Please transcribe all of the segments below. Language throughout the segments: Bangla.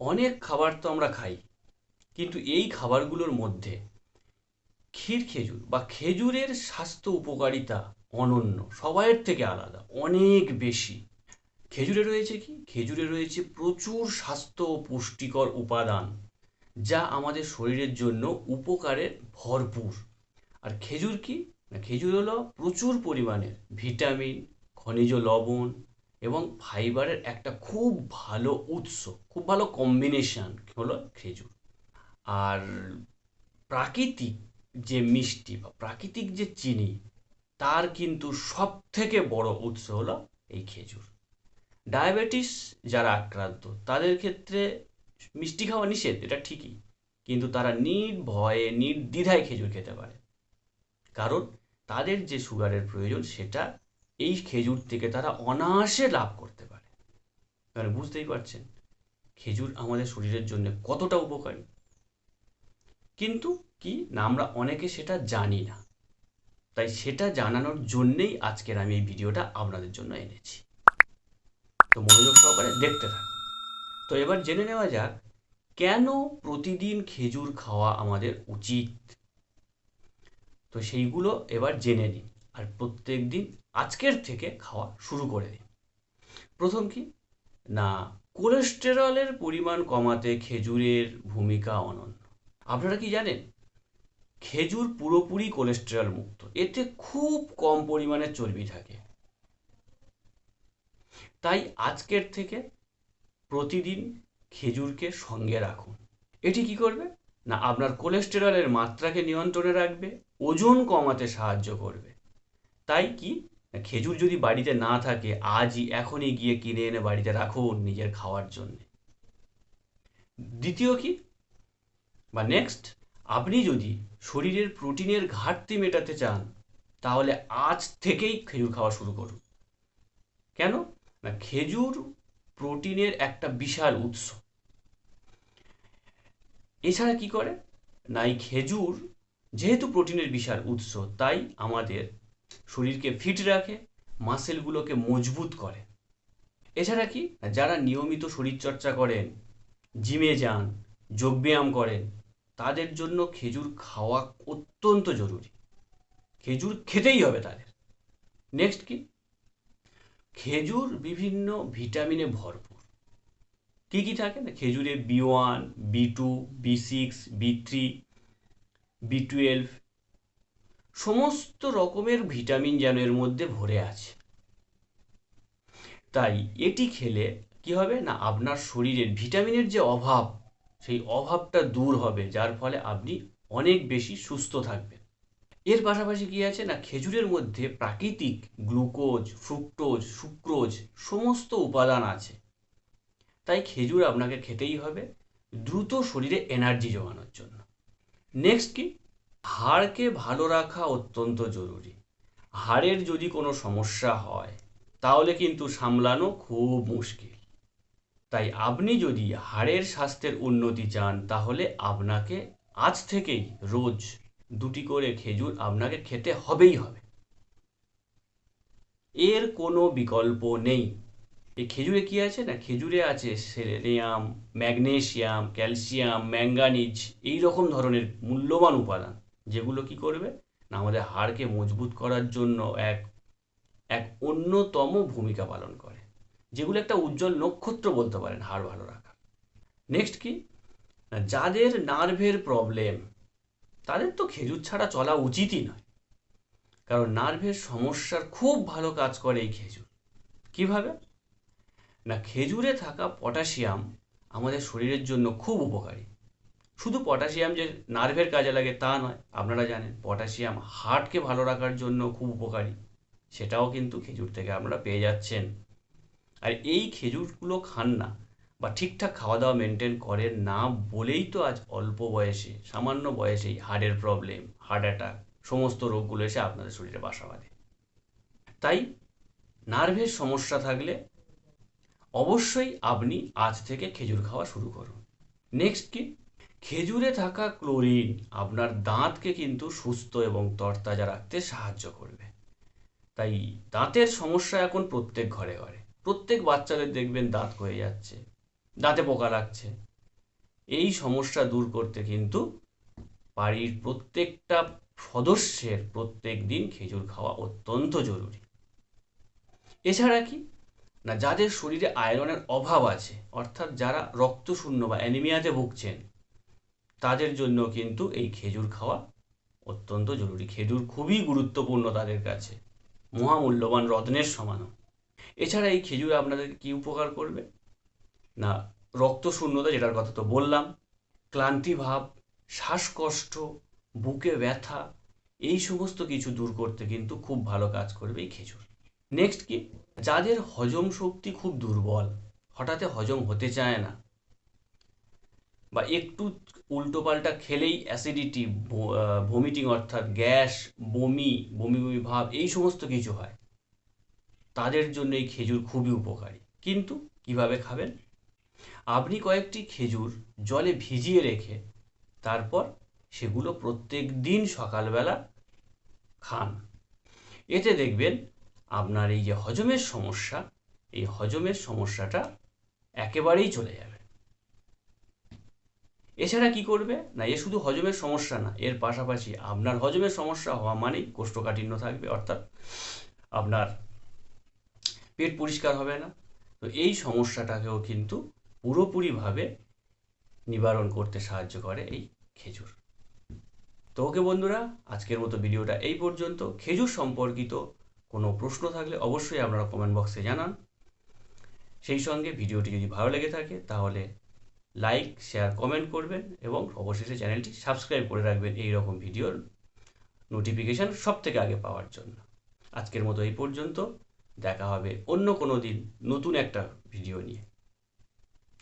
অনেক খাবার তো আমরা খাই, কিন্তু এই খাবারগুলোর মধ্যে ক্ষীর খেজুর বা খেজুরের স্বাস্থ্য উপকারিতা অনন্য, সবাইয়ের থেকে আলাদা, অনেক বেশি। খেজুরে রয়েছে কি? খেজুরে রয়েছে প্রচুর স্বাস্থ্য ও পুষ্টিকর উপাদান যা আমাদের শরীরের জন্য উপকারে ভরপুর। আর খেজুর কি? না, খেজুর হলো প্রচুর পরিমাণের ভিটামিন, খনিজ লবণ এবং ফাইবারের একটা খুব ভালো উৎস, খুব ভালো কম্বিনেশন হলো? খেজুর। আর প্রাকৃতিক যে মিষ্টি বা প্রাকৃতিক যে চিনি, তার কিন্তু সব থেকে বড় উৎস হলো এই খেজুর। ডায়াবেটিস যারা আক্রান্ত, তাদের ক্ষেত্রে মিষ্টি খাওয়া নিষেধ, এটা ঠিকই। কিন্তু তারা নির্ভয়ে, নির্দ্বিধায় খেজুর খেতে পারে। কারণ তাদের যে সুগারের প্রয়োজন, সেটা এই খেজুর থেকে তারা অনায়াসে লাভ করতে পারে। মানে বুঝতেই পারছেন, খেজুর আমাদের শরীরের জন্য কতটা উপকারী। কিন্তু কি, না আমরা অনেকে সেটা জানি না। তাই সেটা জানানোর জন্যেই আজকের আমি এই ভিডিওটা আপনাদের জন্য এনেছি। তো মনোযোগ সহকারে দেখতে থাকুন। তো এবার জেনে নেওয়া যাক, কেন প্রতিদিন খেজুর খাওয়া আমাদের উচিত? তো সেইগুলো এবার জেনে নিন। আর প্রত্যেক দিন আজকের থেকে খাওয়া শুরু করে দিন প্রথম কি? না, কোলেস্টেরলের পরিমাণ কমাতে খেজুরের ভূমিকা অনন্য। আপনারা কি জানেন? খেজুর পুরোপুরি কোলেস্টেরল মুক্ত। এতে খুব কম পরিমাণে চর্বি থাকে। তাই আজকের থেকে প্রতিদিন খেজুরকে সঙ্গে রাখুন। এটি কি করবে? না, আপনার কোলেস্টেরলের মাত্রাকে নিয়ন্ত্রণে রাখবে, ওজন কমাতে সাহায্য করবে। তাই কি? খেজুর যদি বাড়িতে না থাকে, আজই এখনই গিয়ে কিনে এনে বাড়িতে রাখুন নিজের খাওয়ার জন্য। দ্বিতীয় কি? বা নেক্সট আপনি যদি শরীরের প্রোটিনের ঘাটতি মেটাতে চান, তাহলে আজ থেকেই খেজুর খাওয়া শুরু করুন। কেন? না, খেজুর প্রোটিনের একটা বিশাল উৎস। এছাড়া কি করে? না, এই খেজুর যেহেতু প্রোটিনের বিশাল উৎস, তাই আমাদের শরীরকে ফিট রাখে মাসেলগুলোকে মজবুত করে। এছাড়া কি? যারা নিয়মিত শরীরচর্চা করেন জিমে যান, যোগব্যায়াম করেন, তাদের জন্য খেজুর খাওয়া অত্যন্ত জরুরি। খেজুর খেতেই হবে তাদের। নেক্সট কি? খেজুর বিভিন্ন ভিটামিনে ভরপুর। কি কি থাকে না? খেজুরে B one B two B six B three B twelve সমস্ত রকমের ভিটামিন যেন এর মধ্যে ভরে আছে। তাই এটি খেলে কি হবে না, আপনার শরীরের ভিটামিনের যে অভাব, সেই অভাবটা দূর হবে, যার ফলে আপনি অনেক বেশি সুস্থ থাকবেন। এর পাশাপাশি কি আছে না, খেজুরের মধ্যে প্রাকৃতিক গ্লুকোজ, ফ্রুক্টোজ, সুক্রোজ সমস্ত উপাদান আছে। তাই খেজুর আপনাকে খেতেই হবে, দ্রুত শরীরে এনার্জি জোগানোর জন্য। নেক্সট কি? হাড়কে ভালো রাখা অত্যন্ত জরুরি। হাড়ের যদি কোনো সমস্যা হয়, তাহলে কিন্তু সামলানো খুব মুশকিল। তাই আপনি যদি হাড়ের স্বাস্থ্যের উন্নতি চান, তাহলে আপনাকে আজ থেকেই রোজ দুটি করে খেজুর আপনাকে খেতে হবেই হবে। এর কোনো বিকল্প নেই। এই খেজুরে কি আছে না? খেজুরে আছে সেলেনিয়াম, ম্যাগনেশিয়াম, ক্যালসিয়াম ম্যাঙ্গানিজ এই রকম ধরনের মূল্যবান উপাদান। যেগুলো কি করবে? না আমাদের হাড়কে মজবুত করার জন্য এক এক অন্যতম ভূমিকা পালন করে। যেগুলো একটা উজ্জ্বল নক্ষত্র বলতে পারেন, হাড় ভালো রাখা। নেক্সট কি? যাদের নার্ভের প্রবলেম তাদের তো খেজুর ছাড়া চলা উচিতই নয়। কারণ নার্ভের সমস্যার খুব ভালো কাজ করে এই খেজুর। কীভাবে? না, খেজুরে থাকা পটাশিয়াম আমাদের শরীরের জন্য খুব উপকারী। শুধু পটাশিয়াম যে নার্ভের কাজে লাগে তা নয়, আপনারা জানেন, পটাশিয়াম হার্টকে ভালো রাখার জন্য খুব উপকারী। সেটাও কিন্তু খেজুর থেকে আপনারা পেয়ে যাচ্ছেন। আর এই খেজুরগুলো খান না বা ঠিকঠাক খাওয়া দাওয়া মেনটেন করেন না বলেই তো আজ অল্প বয়সে, সামান্য বয়সেই হার্টের প্রবলেম হার্ট অ্যাটাক সমস্ত রোগগুলো এসে আপনাদের শরীরে বাসা বাঁধে। তাই নার্ভের সমস্যা থাকলে অবশ্যই আপনি আজ থেকে খেজুর খাওয়া শুরু করুন। নেক্সট কি? খেজুরে থাকা ক্লোরিন আপনার দাঁতকে কিন্তু সুস্থ এবং তরতাজা রাখতে সাহায্য করবে। তাই দাঁতের সমস্যা এখন প্রত্যেক ঘরে ঘরে প্রত্যেক বাচ্চাদের দেখবেন দাঁত হয়ে যাচ্ছে, দাঁতে পোকা লাগছে। এই সমস্যা দূর করতে কিন্তু বাড়ির প্রত্যেকটা সদস্যের প্রত্যেক দিন খেজুর খাওয়া অত্যন্ত জরুরি। এছাড়া কি? না, যাদের শরীরে আয়রনের অভাব আছে, অর্থাৎ যারা রক্তশূন্য বা অ্যানিমিয়াতে ভুগছেন তাদের জন্য কিন্তু এই খেজুর খাওয়া অত্যন্ত জরুরি। খেজুর খুবই গুরুত্বপূর্ণ তাদের কাছে। মহামূল্যবান রত্নের সমানও। এছাড়া এই খেজুর আপনাদের কি উপকার করবে? না, রক্তশূন্যতা যেটার কথা তো বললাম, ক্লান্তি ভাব, শ্বাসকষ্ট, বুকে ব্যথা, এই সমস্ত কিছু দূর করতে কিন্তু খুব ভালো কাজ করবে এই খেজুর। নেক্সট কি? যাদের হজম শক্তি খুব দুর্বল হঠাৎ হজম হতে চায় না বা একটু উল্টোপাল্টা খেলেই অ্যাসিডিটি ভমিটিং অর্থাৎ গ্যাস, বমি বমি বমি, ভাব, এই সমস্ত কিছু হয়। তাদের জন্য এই খেজুর খুবই উপকারী। কিন্তু কীভাবে খাবেন? আপনি কয়েকটি খেজুর জলে ভিজিয়ে রেখে তারপর সেগুলো প্রত্যেক দিন সকালবেলা খান। এতে দেখবেন আপনার এই যে হজমের সমস্যা, এই হজমের সমস্যাটা একেবারেই চলে যাবে। এছাড়া কি করবে? না, এ শুধু হজমের সমস্যা না, এর পাশাপাশি আপনার হজমের সমস্যা হওয়া মানেই কোষ্ঠকাঠিন্য থাকবে, অর্থাৎ আপনার পেট পরিষ্কার হবে না। তো এই সমস্যাটাকেও কিন্তু পুরোপুরিভাবে নিবারণ করতে সাহায্য করে এই খেজুর। তো ওকে বন্ধুরা, আজকের মতো ভিডিওটা এই পর্যন্ত। খেজুর সম্পর্কিত কোনো প্রশ্ন থাকলে অবশ্যই আপনারা কমেন্ট বক্সে জানান। সেই সঙ্গে ভিডিওটি যদি ভালো লেগে থাকে, তাহলে লাইক শেয়ার কমেন্ট করবেন এবং অবশেষে চ্যানেলটি সাবস্ক্রাইব করে রাখবেন এই রকম ভিডিওর নোটিফিকেশান সব থেকে আগে পাওয়ার জন্য। আজকের মতো এই পর্যন্ত। দেখা হবে অন্য কোনো দিন নতুন একটা ভিডিও নিয়ে।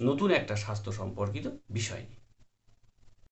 নতুন একটা স্বাস্থ্য সম্পর্কিত বিষয় নিয়ে।